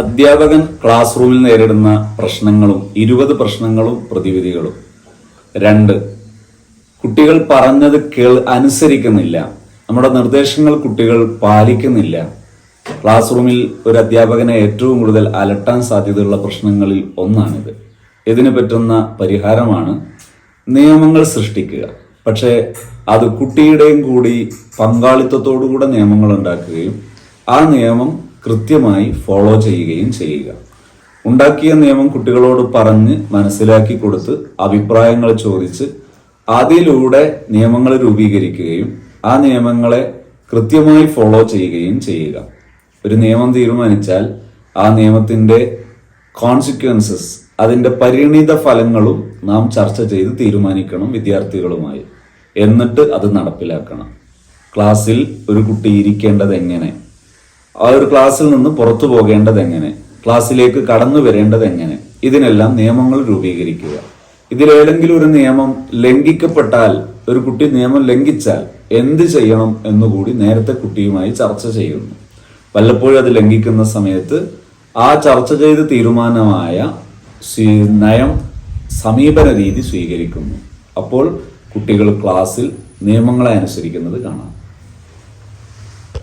അധ്യാപകൻ ക്ലാസ് റൂമിൽ നേരിടുന്ന പ്രശ്നങ്ങളും ഇരുപത് പ്രശ്നങ്ങളും പ്രതിവിധികളും. രണ്ട് കുട്ടികൾ പറഞ്ഞത് കേൾ അനുസരിക്കുന്നില്ല. നമ്മുടെ നിർദ്ദേശങ്ങൾ കുട്ടികൾ പാലിക്കുന്നില്ല. ക്ലാസ് റൂമിൽ ഒരു അധ്യാപകനെ ഏറ്റവും കൂടുതൽ അലട്ടാൻ സാധ്യതയുള്ള പ്രശ്നങ്ങളിൽ ഒന്നാണിത്. ഇതിന് പറ്റുന്ന പരിഹാരമാണ് നിയമങ്ങൾ സൃഷ്ടിക്കുക. പക്ഷേ അത് കുട്ടിയുടെയും കൂടി പങ്കാളിത്തത്തോടുകൂടെ നിയമങ്ങൾ ഉണ്ടാക്കുകയും ആ നിയമം കൃത്യമായി ഫോളോ ചെയ്യുകയും ചെയ്യുക. ഉണ്ടാക്കിയ നിയമം കുട്ടികളോട് പറഞ്ഞ് മനസ്സിലാക്കി കൊടുത്ത് അഭിപ്രായങ്ങൾ ചോദിച്ച് അതിലൂടെ നിയമങ്ങൾ രൂപീകരിക്കുകയും ആ നിയമങ്ങളെ കൃത്യമായി ഫോളോ ചെയ്യുകയും ചെയ്യുക. ഒരു നിയമം തീരുമാനിച്ചാൽ ആ നിയമത്തിന്റെ കോൺസിക്വൻസസ് അതിന്റെ പരിണിത ഫലങ്ങളും നാം ചർച്ച ചെയ്ത് തീരുമാനിക്കണം വിദ്യാർത്ഥികളുമായി. എന്നിട്ട് അത് നടപ്പിലാക്കണം. ക്ലാസ്സിൽ ഒരു കുട്ടി ഇരിക്കേണ്ടത് എങ്ങനെ? ആ ഒരു ക്ലാസ്സിൽ നിന്ന് പുറത്തു പോകേണ്ടത് എങ്ങനെ? ക്ലാസ്സിലേക്ക് കടന്നു വരേണ്ടത് എങ്ങനെ? ഇതിനെല്ലാം നിയമങ്ങൾ രൂപീകരിക്കുക. ഇതിലേതെങ്കിലും ഒരു നിയമം ലംഘിക്കപ്പെട്ടാൽ ഒരു കുട്ടി നിയമം ലംഘിച്ചാൽ എന്ത് ചെയ്യണം എന്നുകൂടി നേരത്തെ കുട്ടിയുമായി ചർച്ച ചെയ്യുന്നു. വല്ലപ്പോഴും അത് ലംഘിക്കുന്ന സമയത്ത് ആ ചർച്ച ചെയ്ത് തീരുമാനമായ നയം സമീപന രീതി സ്വീകരിക്കുന്നു. അപ്പോൾ കുട്ടികൾ ക്ലാസ്സിൽ നിയമങ്ങളെ അനുസരിക്കുന്നത് കാണാം.